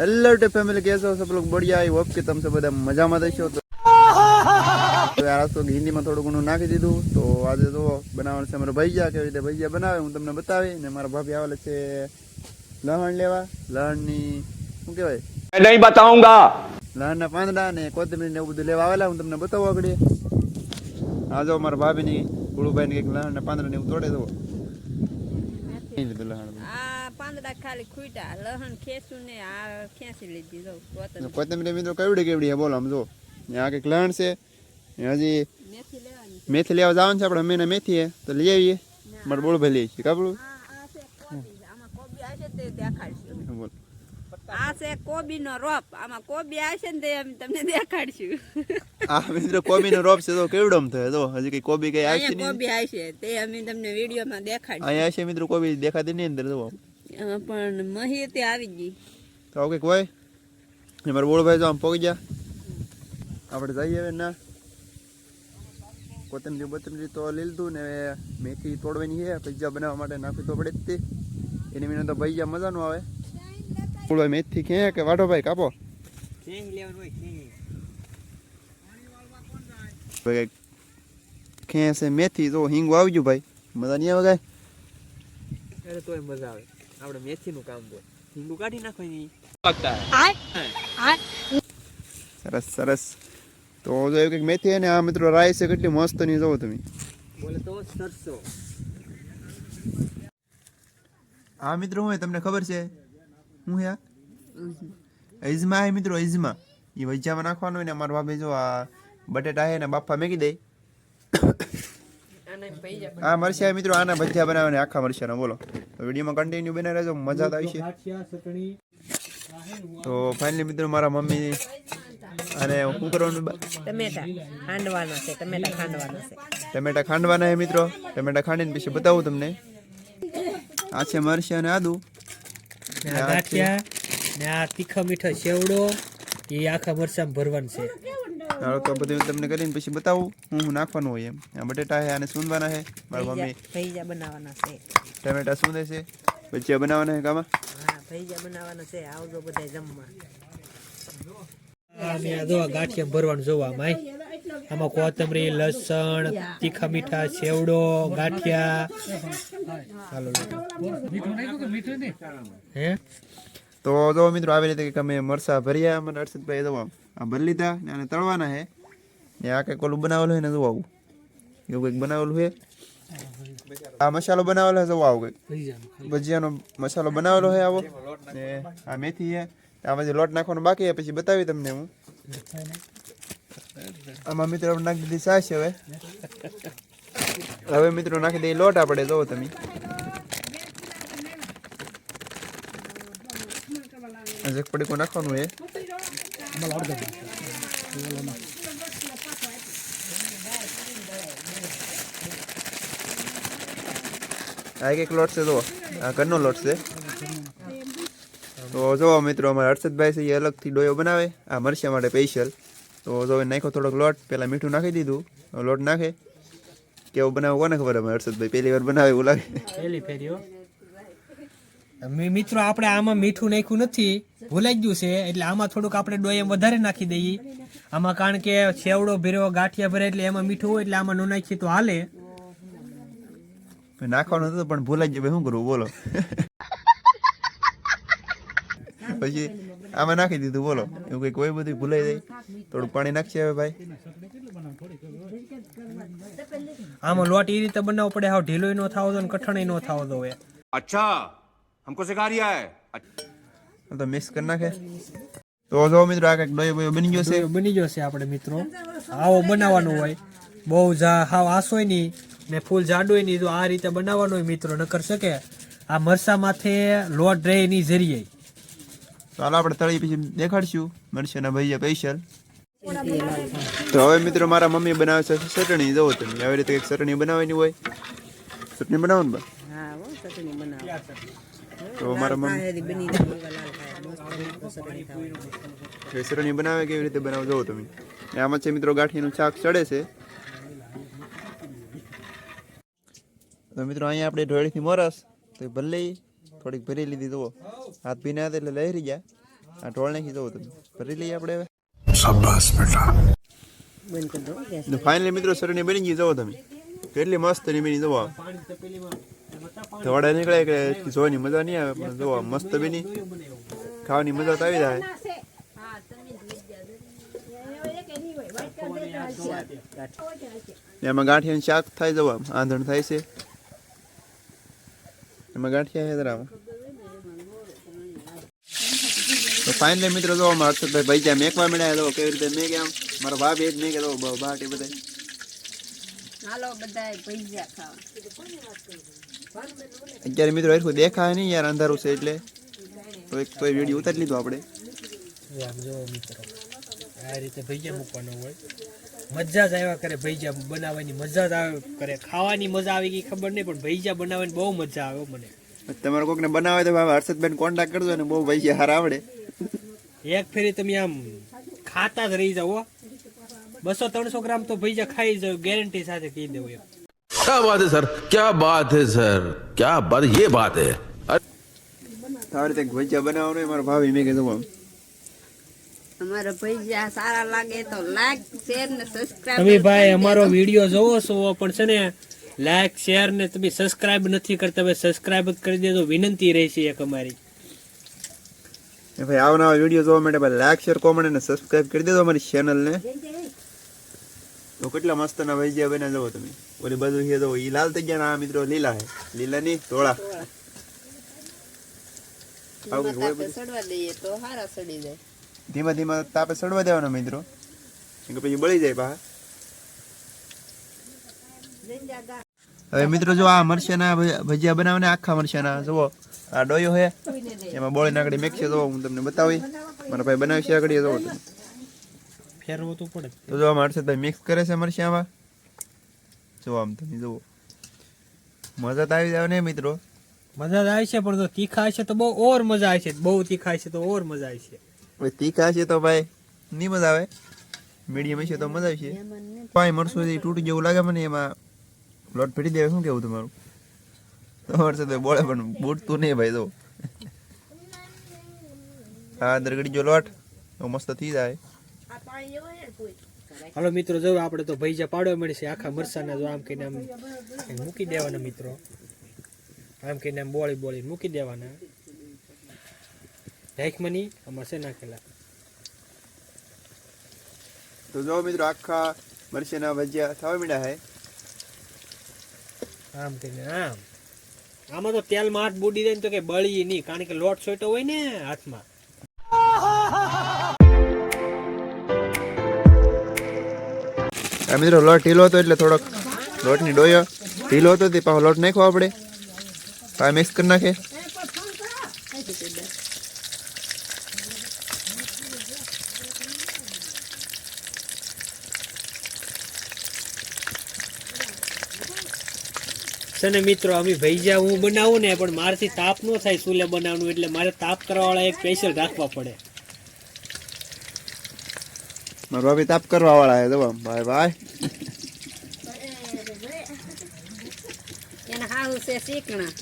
Hello two family કેસો સબ log? બઢિયા I hope કે તમે બધા મજામાં દેશો તો આ તો હિન્દીમાં થોડું ઘણું નાખી દીધું. તો આજે તો બનાવવાનું છે અમારા ભૈયા કેવી રીતે ભૈયા બનાવે હું તમને બતાવી ને મારા ભાભી આવેલા છે લહણ લેવા. લહણની શું કહેવાય? નહીં બતાવુંગા. લહણના પાંદડા ને કોથમીર ને એવું બધું લેવા આવેલા હું તમને બતાવું આગળ. આ જો મારા ભાભીની ગુળુભાઈ ને કંઈક લહણના પાંદડા ને એવું તોડે દો લહણ? પાંદડા ખાલી ખૂટ્યા. લહણ ખેંચું ને આ ખેંચી લીધી. જો કોથમીર મિત્રો કેવડી કેવડી છે? બોલો આમ જો. આ કંઈક લહણ છે. હજી મેથી લેવાની મેથી લેવા જવાનું છે આપણે. અમે મેથી હે તો લઈ આવીએ. મારે બોલ ભાઈ લઈએ છીએ કાપડું આ છે કોબી. આમાં કોબી આવશે તે દેખાડશું. બોલ. આ છે કોબી નો રોપ. આમાં કોબી આવશે ને તે તમને દેખાડશું. આ મિત્રો કોબી નો રોપ છે તો કેવડો થાય? તો હજી કઈ કોબી કઈ આવશે કોબી આવશે. તે અમે તમને વિડીયોમાં દેખાડશું. અહીંયા છે મિત્રો કોબી દેખાતી નહીં અંદર જો. એમાં પણ મહી તે આવી ગઈ. તો ઓકે કંઈક હોય? ને મારા બોળભાઈ જો આમ પગી ગયા. આપણે જઈએ હવે ના. કોથમીર બતમીર તો લીધું ને મેથી તોડવાની છે પૈસા બનાવવા માટે નાખવી તો પડે જ તે. એની વિના તો ભૈયા મજા નું આવે. બોળભાઈ મેથી ક્યાં કે વાઢો ભાઈ કાપો? ભાઈ ખેંચે મેથી તો હિંગ ગયું ભાઈ. મજા નહીં આવે કાંઈ? અરે તોય મજા આવે. આપણે મેથી નું કામ હોય. હિંગુ કાઢી નાખવાની. સરસ સરસ. તો જો એવું કંઈક મેથી અને ને આ મિત્રો રાઈ છે કેટલી મસ્તની જોવો તમે. બોલે તો સરસો. આ મિત્રો હું તમને ખબર છે? હું હે અજમા હે મિત્રો અજમા એ વૈજામાં નાખવાનો હોય ને અમારા ભાભી જો આ બટેટા હે ને બાપા મેકી દે. આ મરશિયા મિત્રો આના ભજીયા બનાવવાના આખા મરચાના બોલો. વિડીયોમાં કન્ટિન્યુ બને રહેજો મજા આવી આવશે તો ફાઇનલી મિત્રો મારા મમ્મી અને શું કરવાનું? ટમેટા ખાંડવાના છે ટમેટા ખાંડવાના છે. ટમેટા ખાંડવાના છે મિત્રો. ટમેટા ખાંડીને પછી બતાવું તમને. આ છે મરચાં અને આદુ. ને આ ને આ તીખા મીઠા સેવડો એ આખા મરસામાં ભરવાનું છે. ચાલો તો બધું તમને કરીને પછી બતાવું. હું હું નાખવાનું હોય એમ. આ બટેટા છે આને સૂંદવાના છે મારા મમ્મી ભૈજા બનાવવાના છે. ટમેટા સૂંદે છે ભજીયા બનાવવાના છે કામાં? હા ભૈજા બનાવવાના છે. આવજો બધા જમવા. આ ગાંઠિયા ભરવાનું જોવા માય આમાં કોથમરી લસણ તીખા મીઠા સેવડો ગાંઠિયા. હે? તો જો મિત્રો આવી રીતે કંઈક અમે મરસા ભર્યા મને હર્ષદભાઈ જો આમ આ ભરી લીધા ને તળવાના છે ને આ કંઈક ઓલું બનાવેલું હોય ને જો આવું. એવું કંઈક બનાવેલું છે આ મસાલો બનાવેલો છે આવું કંઈક. ભજીયાનો મસાલો બનાવેલો છે આવો. ને આ મેથી છે આમાં જે લોટ નાખવાનો બાકી છે પછી બતાવી તમને હું. આમાં મિત્રો નાખી દીધી છાશ હવે. હવે મિત્રો નાખી દઈએ લોટ આપણે, જોવો તમે. આજે છે આ એક એક લોટ છે જો આ ઘરનો લોટ છે. તો જુઓ મિત્રો અમારા હર્ષદભાઈ છે એ અલગથી ડોયો બનાવે. આ મરચા માટે સ્પેશિયલ તો જો નાખ્યો થોડોક લોટ પહેલાં મીઠું નાખી દીધું. લોટ નાખે. કેવું બનાવવું કોને ખબર અમે હર્ષદભાઈ? પહેલી વાર બનાવે એવું લાગે. પહેલી ફેરીઓ મિત્રો આપણે આમાં મીઠું નાખ્યું નથી. ભૂલાઈ ગયું છે. એટલે આમાં થોડુંક આપણે ડોયમ વધારે નાખી દઈએ. આમાં કારણ કે છેવડો ભેરો ગાંઠિયા ભરે એટલે એમાં મીઠું હોય એટલે આમાં ન નાખીએ તો હાલે. નાખવાનું હતું પણ ભૂલાઈ ગયું. શું કરવું બોલો. પછી આમાં નાખી દીધું. બોલો. એવું કંઈક કોઈ બધું ભૂલાઈ જાય? થોડું પાણી નાખશે હવે ભાઈ. આમાં લોટ એ રીતે બનાવવો પડે. હાવ ઢીલોય નો થાવો તો કઠણાઈ નો થાવો તો અચ્છા. हमको सिखा रिया है તો મિક્સ કરી નાખે તો જો મિત્રો આ કંઈક ડોયો બોયો બની ગયો છે બની જશે આપણે મિત્રો આવો બનાવવાનું હોય બહુ જા હાવ આસોય નહીં ને ફૂલ જાડોય નહીં તો આ રીતે બનાવવાનું હોય મિત્રો નકર શકે આ મરસા માથે લોટ રહે એની જરીએ તો હાલો આપણે તળી પછી દેખાડશું મરચાના ભૈયા સ્પેશિયલ તો હવે મિત્રો મારા મમ્મી બનાવે છે ચટણી જુઓ તમે આવી રીતે કંઈક ચટણી બનાવવાની હોય ચટણી બનાવો ને બા હો ચટણી બનાવો. તો મારા મમ્મી બની જાય એવા લાલ થાય મસ્ત ચટણી બનાવે કેવી રીતે બનાવો જુઓ તમે. આમાં છે મિત્રો ગાંઠીનું શાક ચડે છે. તો મિત્રો અહીંયા આપણે ઢોળીથી મોરસ તો ભલે થોડીક ભરી લીધી જુઓ. હાથ ભીના હતા એટલે લહેરી ગયા આ ઢોળ નાખી જવું તમે. ભરી લઈએ આપણે હવે. ફાઇનલી મિત્રો સરની બની ગઈ જુઓ તમે. કેટલી મસ્તની બની જુઓ. ધોળા નીકળે કે જોવાની મજા નહીં આવે, પણ જોવા, મસ્ત બની. ખાવાની મજા તો આવી જાય. એમાં ગાંઠિયાનું શાક થાય જવા, આંધણ થાય છે. એમાં ગાંઠિયા જરા તો ફાઇનલી મિત્રો જો અમારા હર્ષદભાઈ ભાઈ ત્યાં મેકવા મળ્યા તો કેવી રીતે મેં આમ મારા ભાભી એક મેં કીધું બાટી બધા હાલો બધા ભજીયા ખાવા. અત્યારે મિત્રો એટલું દેખાય નહીં યાર અંધારું છે એટલે. તો એક તો વીડિયો ઉતારી લીધો આપણે. આ રીતે ભૈયા મૂકવાનો હોય. મજા જ આવ્યા કરે ભૈજા બનાવવાની મજા જ આવે કરે. ખાવાની મજા આવી ગઈ ખબર નહીં પણ ભૈજા બનાવવાની બહુ મજા આવે મને. તમારે કોકને બનાવે તો ભાઈ હર્ષદબેન કોન્ટેક્ટ કરજો ને બહુ ભાઈ હાર આવડે. એક ફેરી તમે આમ ખાતા જ રહી જાઓ હો. બસો ત્રણસો ગ્રામ તો ભૈજા ખાઈ જાવ ગેરંટી સાથે કહી દેવું એમ. क्या बात है सर क्या बात है सर क्या बात ये बात है તો આવી રીતે ભજીયા બનાવવાનું હોય મારા ભાભી મેં કીધું આમ અમારા ભજીયા સારા લાગે તો લાઈક શેર ને સબસ્ક્રાઇબ તમે ભાઈ અમારો વિડીયો જોવો છો પણ છે ને લાઈક શેર ને તમે સબસ્ક્રાઇબ નથી કરતા હવે સબસ્ક્રાઇબ જ કરી દેજો વિનંતી રહેશે એક અમારી એ ભાઈ આવનારા વિડીયો જોવા માટે ભાઈ લાઈક શેર કોમેન્ટ અને સબસ્ક્રાઇબ કરી દેજો અમારી ચેનલને તો કેટલા મસ્ત ના ભજીયા બન્યા જવો તમે? ઓલી બાજુ છે તો એ લાલ થઈ ગયા ના મિત્રો લીલા છે. લીલા ની ધોળા. ધીમા ધીમા તાપે સડવા દેવાનો મિત્રો. કે પછી બળી જાય પાછા હવે મિત્રો જો આ મરચાના ભજીયા બનાવને આખા મરચાના જુઓ. આ ડોયો છે. એમાં બોળી નાકડી મેક છે જુઓ હું તમને બતાવી મારા ભાઈ બનાવી છે આગળ જુઓ. તમે ફેરવો તો પડે. તો જો આમાં હર્ષદભાઈ મિક્સ કરે છે મરચામાં જો આમ તમે જુઓ. મજા તો આવી જાય ને મિત્રો. મજા જ આવે છે પણ જો તીખા છે તો બહુ ઓર મજા આવે છે. બહુ તીખા છે તો ઓર મજા આવે છે. તીખા છે તો ભાઈ નહીં મજા આવે? મીડિયમ હશે તો મજા આવશે પાંચ મરસું એ તૂટી જેવું લાગે મને એમાં. લોટ ફેટી દેવે શું કેવું તમારું? તમારે તો બોલે પણ બૂટતું નહીં ભાઈ તો હા અંદર ગળી જો લોટ. તો મસ્ત થઈ જાય. હાલો મિત્રો જો આપણે તો ભૈજા પાડવા મળશે આખા મરસાના જો આમ કહીને આમ મૂકી દેવાના મિત્રો. આમ કહીને આમ બોળી બોળી મૂકી દેવાના. રાખ મની નાખેલા તો જો મિત્રો આખા મરસેના ભજીયા થવા મીડા હે. આમ કહીને આમ. આમાં તો તેલ માથ બુડી દે તો કે બળી નહીં કારણ કે લોટ છોટો હોય ને હાથમાં. આ મિત્રો લોટ ઢીલો હતો એટલે થોડોક લોટની ડોયો ઢીલો હતો તે પાછો લોટ નાખો આપણે. પાછા મિક્સ કરી નાખે છે મિત્રો, અમે ભૈજા હું બનાવું ને, પણ મારાથી તાપ ન થાય ચૂલે બનાવવાનું, એટલે મારે તાપ કરવાવાળા એક સ્પેશિયલ રાખવા પડે. મારા ભાભી તાપ કરવા વાળા છે તો ભાઈ ભાઈ. એના હાહુ છે શીખણા.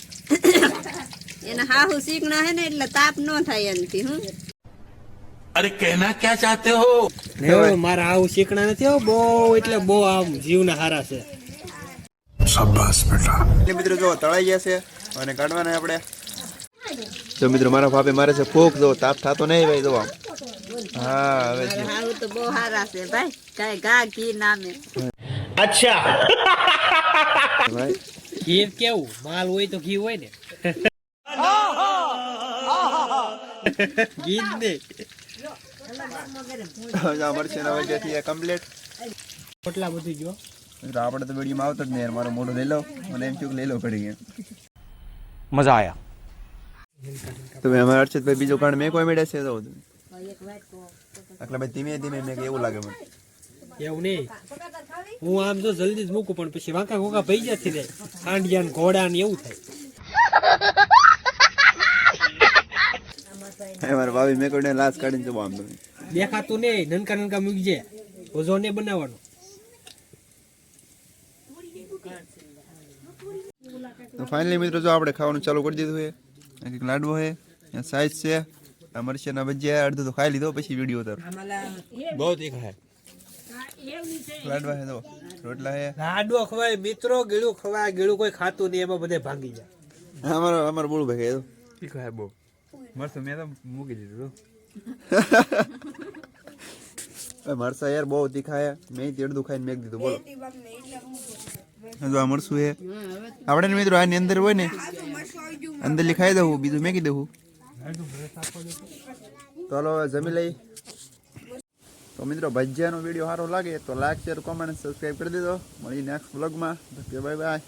એના હાહુ શીખણા હે ને એટલે તાપ ન થાય એનથી હું અરે કહેના ક્યાં ચાહતે હો? મારા આવું શીકણા નથી હો બહુ એટલે બહુ આમ જીવના હારા છે. શાબાશ બેટા. મિત્રો જો તળાઈ ગયા છે અને કાઢવાના આપણે. તો મિત્રો મારા ભાભી મારે છે ફોક જો તાપ થતો નહીં ભાઈ જો આમ. હા તો બહુ હારા છે. ઘી નામે. ઘી કેવું? માલ હોય તો ઘી હોય ને. ઘી ને. અમાર છે નવા જેથી કમ્પ્લીટ કેટલા બધું આવતો જ નહીં. મારો મોઢો લઈ લો. મને એમ થયું લઈ લો પડી મજા આયા. તો મેં અમારા અર્ચિતભાઈ બીજો કારણ મેં કોઈ મેળ્યા છે એટલે ભાઈ ધીમે ધીમે મેં એવું લાગે મને. એવું નહીં. હું આમ તો જલ્દી જ મૂકું પણ પછી વાંકા કોકા ભઈ જતી રહે ખાંડિયા ને ઘોડા ને એવું થાય. મારા ભાભી મેં કોઈને લાશ કાઢીને જવા આમ તમે દેખાતું નહીં. નનકા નનકા મૂકજે ઓઝો ને બનાવવાનો. તો ફાઇનલી મિત્રો જો આપણે ખાવાનું ચાલુ કરી દીધું છે. આ લાડવો છે સાઈઝ છે. મરચાના ભજીયા અડધો તો ખાઈ લીધો પછી વીડિયો ઉતાર. બહુ તીખા હે લાડવા હે તો રોટલા હે લાડવો ખવાય મિત્રો ગીળું ખવાય ગીળું કોઈ ખાતું નહીં એમાં બધે ભાંગી જાય. અમારો અમારો બોલું ભાઈ તો તીખા હે બહુ મસ્ત મેં તો મૂકી દીધું તો. મરસા યાર બહુ તીખા હે મેં તેડું અડધું ખાઈને મેં દીધું બોલો. જો આ મરસું હે આપણે ને મિત્રો આની અંદર હોય ને અંદર લખાઈ દઉં બીજું મેં દઉં. તો હાલો જમી લઈ. તો મિત્રો, ભજીયાનો વીડિયો સારો લાગે તો લાઈક શેર કોમેન્ટ સબસ્ક્રાઈબ કરી દીધો મળી નેક્સ્ટ વ્લોગમાં બાય બાય